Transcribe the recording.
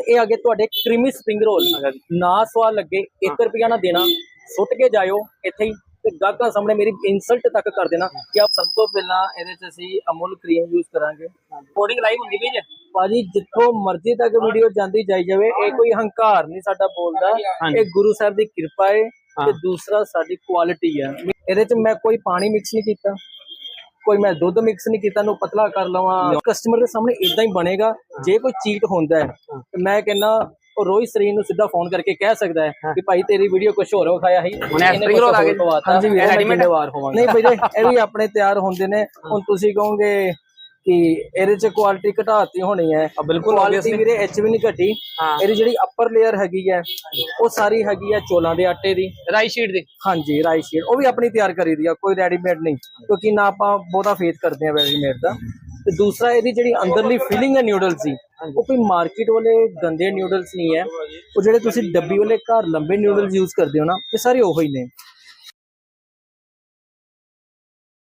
ਤੇ ਇਹ ਅੱਗੇ ਤੁਹਾਡੇ ਕ੍ਰੀਮੀ ਸਪਰਿੰਗ ਰੋਲ ਨਾ ਸਵਾਦ ਲੱਗੇ 1 ਰੁਪਿਆ ਨਾ ਦੇਣਾ ਸੁੱਟ ਕੇ ਜਾਇਓ ਇੱਥੇ ਹੀ ਤੇ ਗਾਹਕਾਂ ਸਾਹਮਣੇ ਮੇਰੀ ਇਨਸਲਟ ਤੱਕ ਕਰ ਦੇਣਾ ਕਿ ਆਪ ਸਭ ਤੋਂ ਪਹਿਲਾਂ ਇਹਦੇ ਚ ਅਸੀਂ ਅਮੁਲ ਕਰੀਮ ਯੂਜ਼ ਕਰਾਂਗੇ। ਕੋਡਿੰਗ ਲਾਈਵ ਹੁੰਦੀ ਪਈ ਜੇ? ਭਾਜੀ ਜਿੱਥੋਂ ਮਰਜ਼ੀ ਤੱਕ ਵੀਡੀਓ ਜਾਂਦੀ ਜਾਈ ਜਾਵੇ ਇਹ ਕੋਈ ਹੰਕਾਰ ਨਹੀਂ ਸਾਡਾ ਬੋਲਦਾ। ਇਹ ਗੁਰੂ ਸਾਹਿਬ ਦੀ ਕਿਰਪਾ ਹੈ ਤੇ ਦੂਸਰਾ ਸਾਡੀ ਕੁਆਲਿਟੀ ਹੈ ਇਹਦੇ ਚ ਮੈਂ ਕੋਈ ਪਾਣੀ ਮਿਕਸ ਨਹੀਂ ਕੀਤਾ। ਕੋਈ ਮੈਂ ਦੁੱਧ ਮਿਕਸ ਨਹੀਂ ਕੀਤਾ ਨੂੰ ਪਤਲਾ ਕਰ ਲਵਾਂ। ਕਸਟਮਰ ਦੇ ਸਾਹਮਣੇ ਇਦਾਂ ਹੀ ਬਣੇਗਾ ਜੇ ਕੋਈ ਚੀਟ ਹੁੰਦਾ ਹੈ ਮੈਂ ਕਹਿੰਨਾ ਉਹ ਰੋਹਿਤ ਸਰੀਨ ਨੂੰ ਸਿੱਧਾ ਫੋਨ ਕਰਕੇ ਕਹਿ ਸਕਦਾ ਹੈ ਕਿ ਭਾਈ ਤੇਰੀ ਵੀਡੀਓ ਕੁਝ ਹੋਰ ਵਿਖਾਇਆ ਸੀ। ਹੁਣ ਆ ਗਏ। ਹਾਂਜੀ ਵੀਰੇ ਹੋਵਾਂਗਾ ਨਹੀਂ ਵੀਰੇ ਇਹ ਵੀ ਆਪਣੇ ਤਿਆਰ ਹੁੰਦੇ ਨੇ। ਹੁਣ ਤੁਸੀਂ ਕਹੋਗੇ ਕਿ ਇਹਦੇ ਚ ਕੁਆਲਿਟੀ ਘਟਾਤੀ ਹੋਣੀ ਹੈ। ਬਿਲਕੁਲ ਕੁਆਲਿਟੀ ਵੀਰੇ ਐਚ ਵੀ ਨਹੀਂ ਘਟੀ। ਇਹਦੀ ਜਿਹੜੀ ਅਪਰ ਲੇਅਰ ਹੈਗੀ ਹੈ ਉਹ ਸਾਰੀ ਹੈਗੀ ਹੈ ਚੋਲਾਂ ਦੇ ਆਟੇ ਦੀ। ਰਾਈ ਸ਼ੀਟ ਦੀ? ਹਾਂਜੀ ਰਾਈਸ ਸ਼ੀਟ ਉਹ ਵੀ ਆਪਣੀ ਤਿਆਰ ਕਰੀ ਦੀ ਆ ਕੋਈ ਰੈਡੀਮੇਡ ਨਹੀਂ। ਕਿਉਂਕਿ ਨਾ ਆਪਾਂ ਬਹੁਤਾ ਫੇਥ ਕਰਦੇ ਆ ਰੈਡੀਮੇਡ ਦਾ। ਤੇ ਦੂਸਰਾ ਇਹਦੀ ਜਿਹੜੀ ਅੰਦਰਲੀ ਫੀਲਿੰਗ ਹੈ ਨਿਊਡਲਸ ਦੀ ਉਹ ਕੋਈ ਮਾਰਕੀਟ ਵਾਲੇ ਗੰਦੇ ਨਿਊਡਲਸ ਨਹੀਂ ਹੈ। ਉਹ ਜਿਹੜੇ ਤੁਸੀਂ ਡੱਬੀ ਵਾਲੇ ਘਰ ਲੰਬੇ ਨਿਊਡਲਸ ਯੂਜ਼ ਕਰਦੇ ਹੋ ਨਾ ਇਹ ਸਾਰੇ ਉਹੋ ਹੀ ਨੇ।